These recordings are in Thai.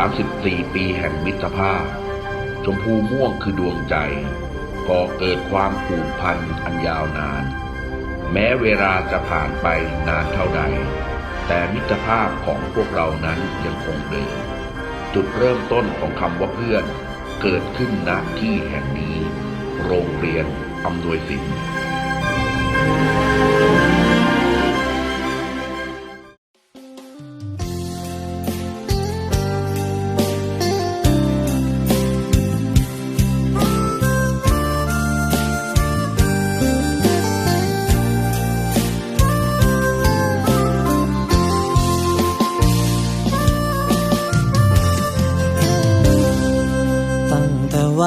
34 ปีแห่งมิตรภาพ ชมพูม่วงคือดวงใจก่อเกิดความผูกพันอันยาวนาน แม้เวลาจะผ่านไปนานเท่าใด แต่มิตรภาพของพวกเรานั้นยังคงเดิมจุดเริ่มต้นของคำว่าเพื่อน เกิดขึ้นณที่แห่งนี้ โรงเรียนอำนวยสิน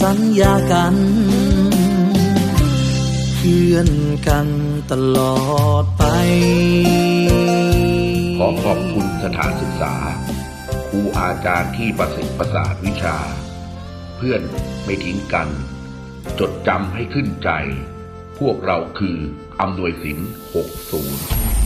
สัญญากัน เพื่อนกันตลอดไป ขอขอบคุณสถานศึกษา ครูอาจารย์ที่ประสิทธิ์ประสาทวิชา เพื่อนไม่ทิ้งกัน จดจำให้ขึ้นใจ พวกเราคืออำนวยสิน60